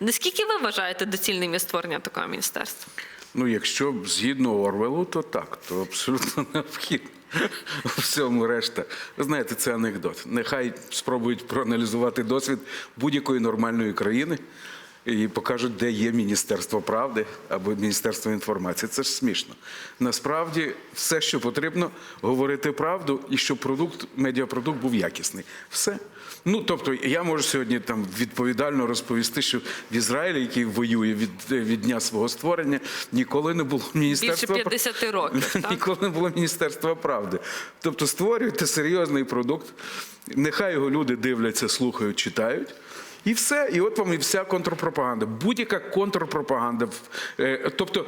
Наскільки ви вважаєте доцільним є створення такого міністерства? Ну, якщо згідно Орвелу, то так, то абсолютно необхідно. Всьому решта. Ви знаєте, це анекдот. Нехай спробують проаналізувати досвід будь-якої нормальної країни і покажуть, де є Міністерство правди або Міністерство інформації. Це ж смішно. Насправді, все, що потрібно, говорити правду і щоб продукт, медіапродукт був якісний. Все. Ну, тобто, я можу сьогодні там відповідально розповісти, що в Ізраїлі, який воює від, від дня свого створення, ніколи не було Більше 50 років. Так? Ніколи не було Міністерства правди. Тобто створюйте серйозний продукт, нехай його люди дивляться, слухають, читають. І все, і от вам і вся контрпропаганда. Будь-яка контрпропаганда. Е, Тобто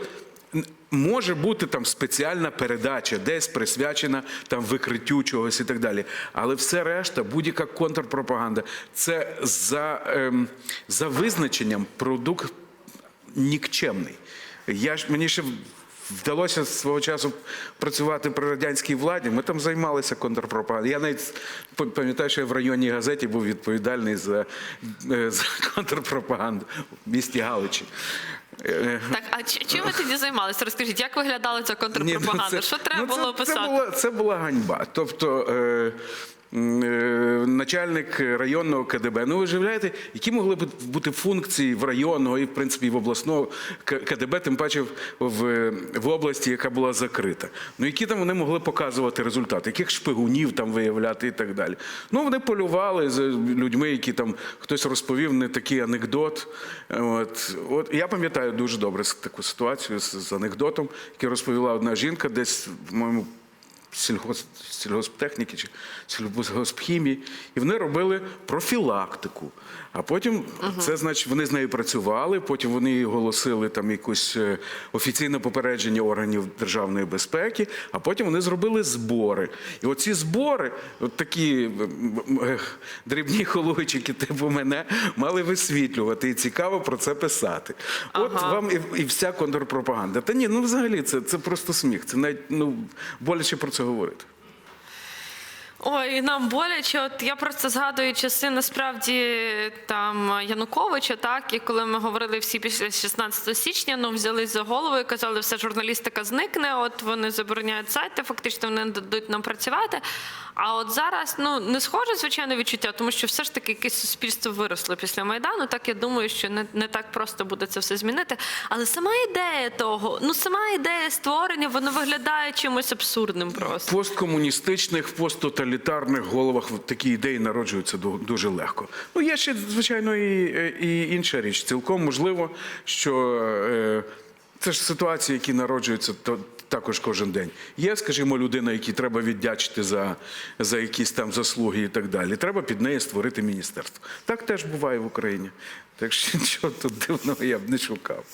може бути там спеціальна передача, десь присвячена там викриттю чогось і так далі. Але все решта, будь-яка контрпропаганда, це за, ем, за визначенням продукт нікчемний. Я ж мені ще вдалося свого часу працювати при радянській владі. Ми там займалися контрпропагандою. Я навіть пам'ятаю, що я в районній газеті був відповідальний за, е, за контрпропаганду в місті Галичі. Е, Так, а чим ви тоді займалися? Розкажіть, як виглядала ця ні, ну, контрпропаганда? це- Що треба ну, це- було це була, це була ганьба. Тобто е, начальник районного КДБ. Ну, ви уявляєте, які могли б бути функції в районного і, в принципі, в обласного КДБ, тим паче в, в, в області, яка була закрита. Ну, які там вони могли показувати результати, яких шпигунів там виявляти і так далі. Ну, вони полювали за людьми, які там хтось розповів не такий анекдот. От, от я пам'ятаю дуже добре таку ситуацію з, з анекдотом, який розповіла одна жінка десь, по-моєму, сільгосп, сільгосптехніки чи сільгосхімії, і вони робили профілактику. А потім це значить, вони з нею працювали, потім вони оголосили там якусь е, офіційне попередження органів державної безпеки, а потім вони зробили збори. І оці збори, от такі дрібні холойчики, типу мене, мали висвітлювати і цікаво про це писати. От Ага. вам і, і вся контрпропаганда. Та ні, ну взагалі це, це просто сміх. Це навіть ну, боляче про це говорити. Ой, нам боляче. От я просто згадую часи насправді там Януковича, так і коли ми говорили всі після 16 січня, ну взялись за голову і казали, все журналістика зникне. От вони забороняють сайти, фактично вони не дадуть нам працювати. А от зараз ну не схоже звичайно відчуття, тому що все ж таки якесь суспільство виросло після майдану. Так я думаю, що не, не так просто буде це все змінити. Але сама ідея того, ну сама ідея створення, воно виглядає чимось абсурдним просто. посткомуністичних, посттоталітарних головах такі ідеї народжуються ду- дуже легко. Ну, є ще, звичайно, і, і інша річ. Цілком можливо, що е, це ж ситуації, які народжуються то, також кожен день. Є, скажімо, людина, якій треба віддячити за, за якісь там заслуги і так далі. Треба під неї створити міністерство. Так теж буває в Україні. Так що нічого тут дивного я б не шукав.